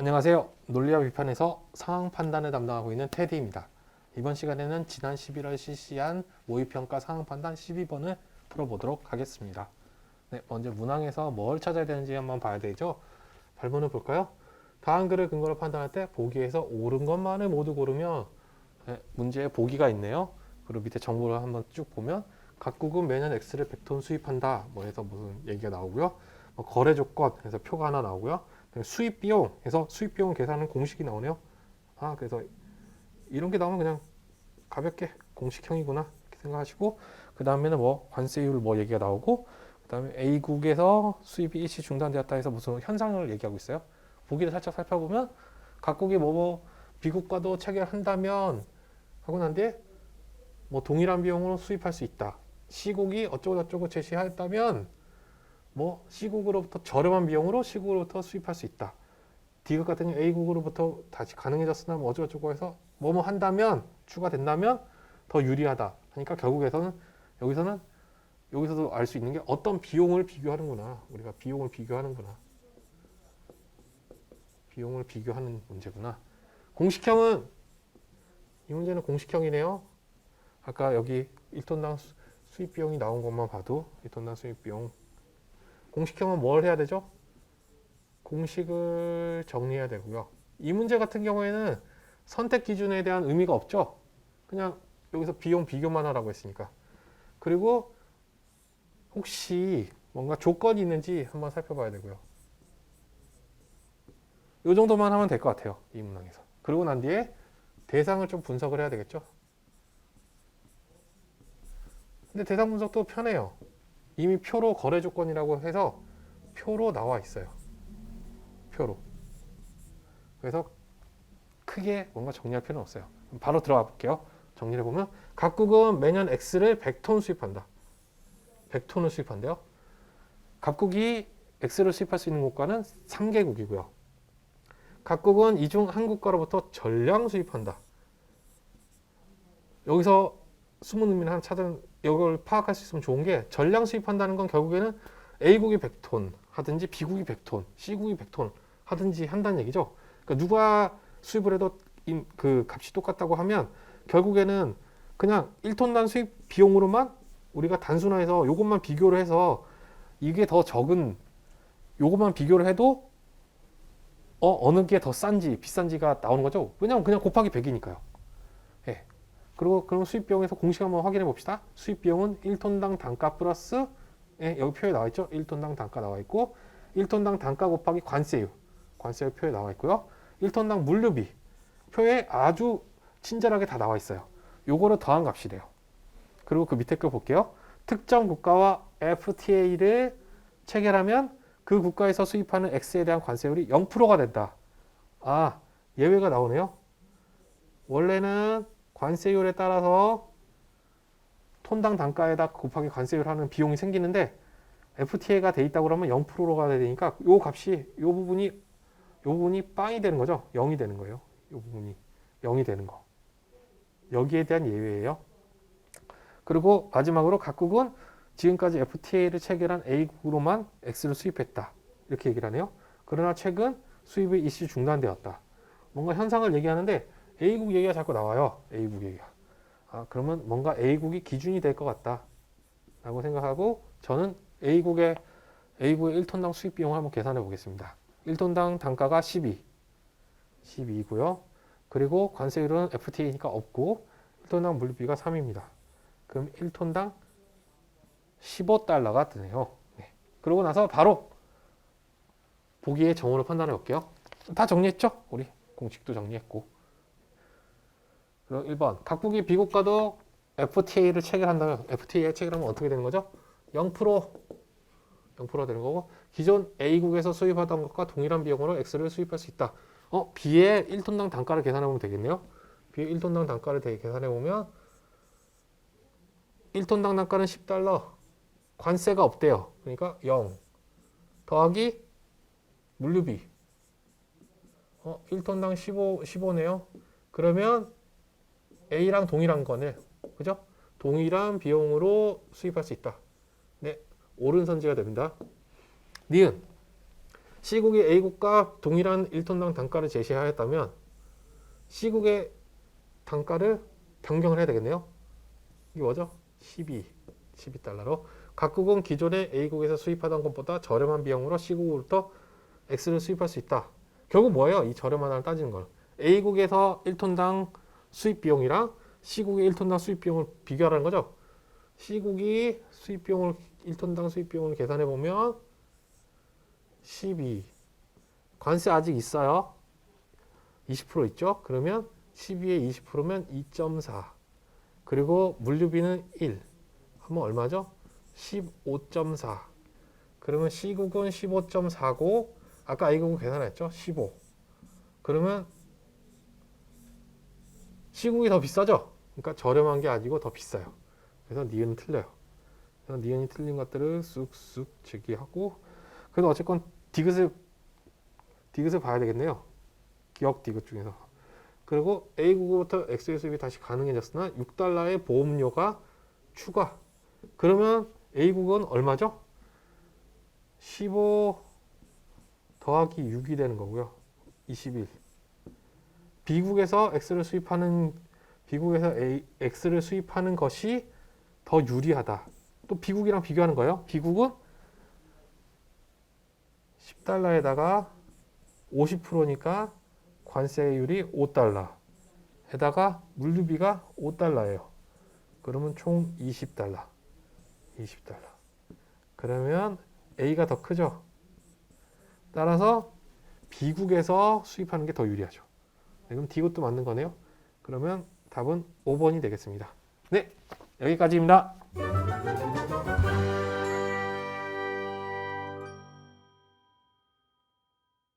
안녕하세요. 논리와 비판에서 상황 판단을 담당하고 있는 테디입니다. 이번 시간에는 지난 11월 실시한 모의평가 상황 판단 12번을 풀어보도록 하겠습니다. 네, 먼저 문항에서 뭘 찾아야 되는지 한번 봐야 되죠. 발문을 볼까요? 다음 글을 근거로 판단할 때 보기에서 옳은 것만을 모두 고르면 네, 문제에 보기가 있네요. 그리고 밑에 정보를 한번 쭉 보면 각국은 매년 X를 100톤 수입한다. 뭐 해서 무슨 얘기가 나오고요. 뭐 거래 조건 해서 표가 하나 나오고요. 수입 비용 해서 수입 비용 계산하는 공식이 나오네요. 아 그래서 이런 게 나오면 그냥 가볍게 공식형이구나 이렇게 생각하시고 그 다음에는 뭐 관세율 뭐 얘기가 나오고 그 다음에 A국에서 수입이 일시 중단되었다 해서 무슨 현상을 얘기하고 있어요. 보기를 살짝 살펴보면 각국이 뭐, 뭐 비국과도 체결한다면 하고 난 뒤에 뭐 동일한 비용으로 수입할 수 있다. C국이 어쩌고 저쩌고 제시했다면 뭐 C국으로부터 저렴한 비용으로 C국으로부터 수입할 수 있다. D국 같은 경우 A국으로부터 다시 가능해졌으나 뭐 어쩌고저쩌고 해서 뭐뭐 한다면 추가된다면 더 유리하다. 하니까 결국에서는 여기서는 여기서도 알 수 있는 게 어떤 비용을 비교하는구나. 우리가 비용을 비교하는구나. 비용을 비교하는 문제구나. 공식형은 이 문제는 공식형이네요. 아까 여기 1톤당 수- 수입 비용이 나온 것만 봐도 1톤당 수입 비용 공식형은 뭘 해야 되죠? 공식을 정리해야 되고요. 이 문제 같은 경우에는 선택 기준에 대한 의미가 없죠. 그냥 여기서 비용 비교만 하라고 했으니까. 그리고 혹시 뭔가 조건이 있는지 한번 살펴봐야 되고요. 이 정도만 하면 될 것 같아요. 이 문항에서. 그리고 난 뒤에 대상을 좀 분석을 해야 되겠죠. 근데 대상 분석도 편해요. 이미 표로 거래 조건이라고 해서 표로 나와 있어요. 표로. 그래서 크게 뭔가 정리할 필요는 없어요. 바로 들어가 볼게요. 정리해 보면 각국은 매년 X를 100톤 수입한다. 100톤을 수입한대요. 각국이 X를 수입할 수 있는 국가는 3개국이고요. 각국은 이 중 한 국가로부터 전량 수입한다. 여기서 숨은 의미를 하나 찾은 이걸 파악할 수 있으면 좋은 게 전량 수입한다는 건 결국에는 A국이 100톤 하든지 B국이 100톤, C국이 100톤 하든지 한다는 얘기죠. 그러니까 누가 수입을 해도 이- 그 값이 똑같다고 하면 결국에는 그냥 1톤당 수입 비용으로만 우리가 단순화해서 요것만 비교를 해서 이게 더 적은 요것만 비교를 해도 어 어느 게 더 싼지 비싼지가 나오는 거죠. 왜냐면 그냥 곱하기 100이니까요. 예. 그리고 그럼 수입 비용에서 공식 한번 확인해 봅시다. 수입 비용은 1톤당 단가 플러스 예, 여기 표에 나와 있죠. 1톤당 단가 나와 있고 1톤당 단가 곱하기 관세율. 관세율 표에 나와 있고요. 1톤당 물류비 표에 아주 친절하게 다 나와 있어요. 요거를 더한 값이 돼요. 그리고 그 밑에 거 볼게요. 특정 국가와 FTA를 체결하면 그 국가에서 수입하는 X에 대한 관세율이 0%가 된다. 아, 예외가 나오네요. 원래는 관세율에 따라서 톤당 단가에다 곱하기 관세율 하는 비용이 생기는데 FTA가 돼 있다고 그러면 0%가 되니까 요 값이 요 부분이 요 부분이 빵이 되는 거죠. 0이 되는 거예요. 요 부분이 0이 되는 거. 여기에 대한 예외예요. 그리고 마지막으로 각국은 지금까지 FTA를 체결한 A국으로만 X를 수입했다. 이렇게 얘기를 하네요. 그러나 최근 수입이 일시 중단되었다. 뭔가 현상을 얘기하는데 A국 얘기가 자꾸 나와요. A국 얘기가. 아, 그러면 뭔가 A국이 기준이 될 것 같다. 라고 생각하고 저는 A국의 A국의 1톤당 수입 비용을 한번 계산해 보겠습니다. 1톤당 단가가 12. 12이고요. 그리고 관세율은 FTA니까 없고 1톤당 물류비가 3입니다. 그럼 1톤당 15달러가 드네요. 네. 그러고 나서 바로 보기의 정원을 판단해 볼게요. 다 정리했죠? 우리 공식도 정리했고. 그럼 1번 각국이 비국가도 FTA를 체결한다면 FTA에 체결하면 어떻게 되는 거죠? 0% 0% 되는 거고 기존 A국에서 수입하던 것과 동일한 비용으로 X를 수입할 수 있다. 어, B의 1톤당 단가를 계산해 보면 되겠네요. B의 1톤당 단가를 대- 계산해 보면 1톤당 단가는 10달러. 관세가 없대요. 그러니까 0 더하기 물류비. 어, 1톤당 15 15네요. 그러면 A랑 동일한 거네. 그죠? 동일한 비용으로 수입할 수 있다. 네. 옳은 선지가 됩니다. 니은 C국이 A국과 동일한 1톤당 단가를 제시하였다면 C국의 단가를 변경을 해야 되겠네요. 이게 뭐죠? 12, 12달러로 각국은 기존의 A국에서 수입하던 것보다 저렴한 비용으로 C국으로부터 X를 수입할 수 있다. 결국 뭐예요? 이 저렴하다를 따지는 걸. A국에서 1톤당 수입 비용이랑 C국의 1톤당 수입 비용을 비교하라는 거죠. C국이 수입 비용을 1톤당 수입 비용을 계산해 보면 12 관세 아직 있어요. 20% 있죠? 그러면 12에 20%면 2.4 그리고 물류비는 1 하면 얼마죠? 15.4 그러면 C국은 15.4고 아까 A국은 계산했죠? 15 그러면 C국이 더 비싸죠? 그러니까 저렴한 게 아니고 더 비싸요. 그래서 니은은 틀려요. 그래서 니은이 틀린 것들을 쑥쑥 제기하고 그래도 어쨌건 디귿을 디귿을 봐야 되겠네요. 기억 디귿 중에서. 그리고 A국으로부터 수입이 다시 가능해졌으나 6달러의 보험료가 추가. 그러면 A국은 얼마죠? 15 더하기 6이 되는 거고요. 21. B국에서 X를 수입하는 B국에서 A, X를 수입하는 것이 더 유리하다. 또 B국이랑 비교하는 거예요. B국은 10달러에다가 50%니까 관세율이 5달러. 에다가 물류비가 5달러예요. 그러면 총 20달러. 20달러. 그러면 A가 더 크죠. 따라서 B국에서 수입하는 게 더 유리하죠. 네, 그럼 D것도 맞는 거네요. 그러면 답은 5번이 되겠습니다. 네, 여기까지입니다.